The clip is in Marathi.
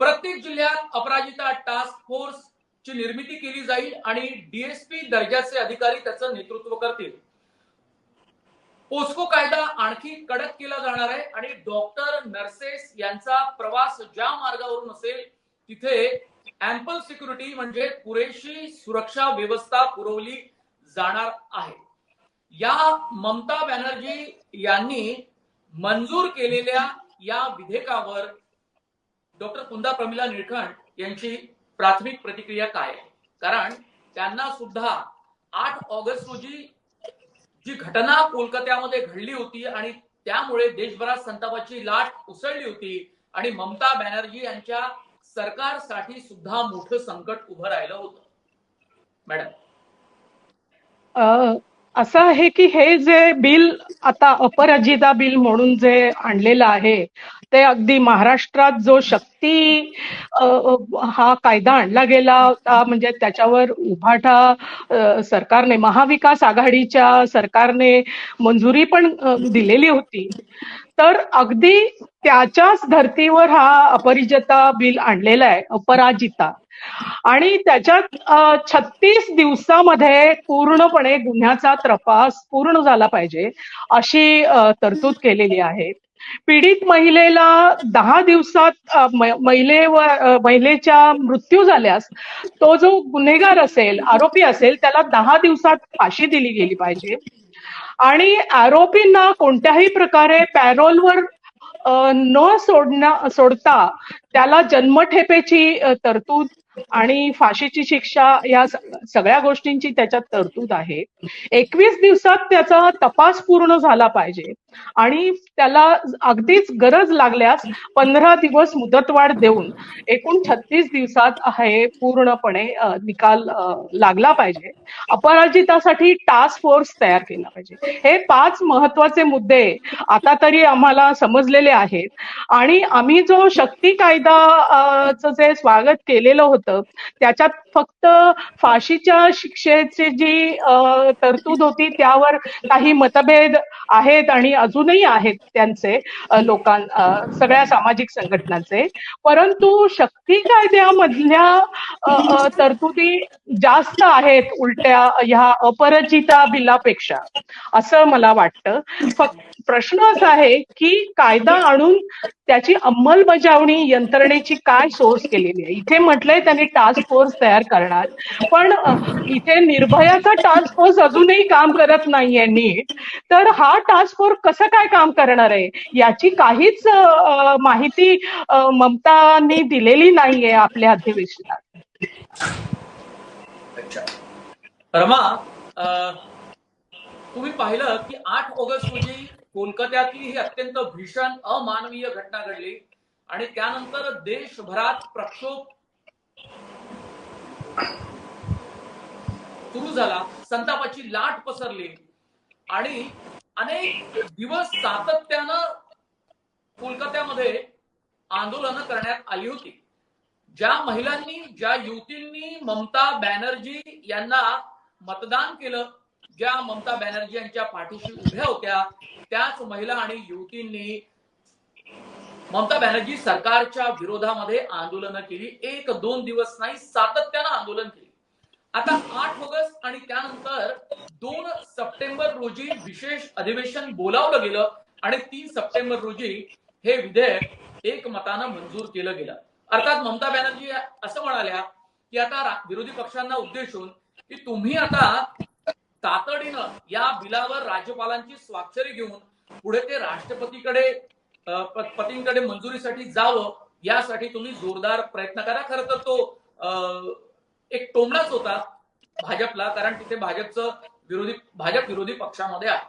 प्रत्येक जिल्ह्यात अपराजिता टास्क फोर्स ची निर्मिती केली जाईल आणि डीएसपी दर्जाचे अधिकारी त्याचं नेतृत्व करतील. पोस्को कायदा आणखी कडक केला जाणार आहे आणि डॉक्टर नर्सेस यांचा प्रवास ज्या मार्गावरून असेल तिथे अँपल सिक्युरिटी म्हणजे पुरेशी सुरक्षा व्यवस्था पुरवली जाणार आहे. या ममता बॅनर्जी यांनी मंजूर केलेल्या या विधेयकावर डॉक्टर कुंदा प्रमिला निळखंड यांची प्राथमिक प्रतिक्रिया काय कारण त्यांना सुद्धा आठ ऑगस्ट रोजी जी घटना कोलकात्यामध्ये घडली होती आणि त्यामुळे देशभरात संतापाची लाट उसळली होती आणि ममता बॅनर्जी यांच्या सरकारसाठी सुद्धा मोठं संकट उभं राहिलं होतं. मॅडम. असं आहे की हे जे बिल आता अपराजिता बिल म्हणून जे आणलेलं आहे ते अगदी महाराष्ट्रात जो शक्ती हा कायदा आणला गेला होता म्हणजे त्याच्यावर उभाटा सरकारने महाविकास आघाडीच्या सरकारने मंजुरी पण दिलेली होती. तर अगदी त्याच्याच धर्तीवर हा अपरिजिता बिल आणलेला आहे अपराजिता. आणि त्याच्यात छत्तीस दिवसामध्ये पूर्णपणे गुन्ह्याचा तपास पूर्ण झाला पाहिजे अशी तरतूद केलेली आहे. पीडित महिलेला दहा दिवसात महिलेवर महिलेच्या मृत्यू झाल्यास तो जो गुन्हेगार असेल आरोपी असेल त्याला दहा दिवसात फाशी दिली गेली पाहिजे. आणि आरोपींना कोणत्याही प्रकारे पॅरोलवर न सोडण्या सोडता त्याला जन्मठेपेची तरतूद आणि फाशीची शिक्षा या सगळ्या गोष्टींची त्याच्यात तरतूद आहे. एकवीस दिवसात त्याचा तपास पूर्ण झाला पाहिजे. आणि त्याला अगदीच गरज लागल्यास पंधरा दिवस मुदतवाढ देऊन एकूण छत्तीस दिवसात हे पूर्णपणे निकाल लागला पाहिजे. अपराजितासाठी टास्क फोर्स तयार केला पाहिजे. हे पाच महत्त्वाचे मुद्दे आता तरी आम्हाला समजलेले आहेत. आणि आम्ही जो शक्ती कायदा जे स्वागत केलेलं होतं त्याच्यात फक्त फाशीच्या शिक्षेची जी तरतूद होती त्यावर काही मतभेद आहेत आणि अजूनही आहेत त्यांचे लोकां सगळ्या सामाजिक संघटनांचे. परंतु शक्ती कायद्यामधल्या तरतुदी जास्त आहेत उलट्या ह्या अपरचिता बिलापेक्षा असं मला वाटतं. फक्त प्रश्न असा आहे की कायदा आणून त्याची अंमलबजावणी यंत्रणेची काय सोर्स केलेली आहे? इथे म्हटलंय त्यांनी टास्क फोर्स तयार करणार. पण इथे निर्भयाचा टास्क फोर्स अजूनही काम करत नाहीये नीट. तर हा टास्क फोर्स कसं काय काम करणार आहे? याची काहीच माहिती ममतानी दिलेली नाहीये आपल्या अधिवेशनात. रमा तुम्ही पाहिलं की आठ ऑगस्ट रोजी कोलकात्यातली ही अत्यंत भीषण अमानवीय घटना घडली आणि त्यानंतर देशभरात प्रक्षोभ सुरू झाला संतापाची लाट पसरली आणि अनेक दिवस सातत्यानं कोलकात्यामध्ये आंदोलनं करण्यात आली होती. ज्या महिलांनी ज्या युवतींनी ममता बॅनर्जी यांना मतदान केलं ज्या ममता बॅनर्जी यांच्या पाठीशी उभ्या होत्या त्याच महिला आणि युवतींनी ममता बॅनर्जी सरकारच्या विरोधामध्ये आंदोलनं केली. एक दोन दिवस नाही सातत्यानं आंदोलन केली. आता आठ ऑगस्ट आणि त्यानंतर दोन सप्टेंबर रोजी विशेष अधिवेशन बोलावलं गेलं आणि तीन सप्टेंबर रोजी हे विधेयक एक मतानं मंजूर केलं गेलं. अर्थात ममता बॅनर्जी असं म्हणाल्या की आता विरोधी पक्षांना उद्देशून की तुम्ही आता तातडीनं या बिलावर राज्यपालांची स्वाक्षरी घेऊन पुढे ते राष्ट्रपतीकडे पतींकडे मंजुरीसाठी जावं यासाठी तुम्ही जोरदार प्रयत्न करा. खरं तर तो एक टोमणाच होता भाजपला कारण तिथे भाजपचं विरोधी भाजप विरोधी पक्षामध्ये आहे.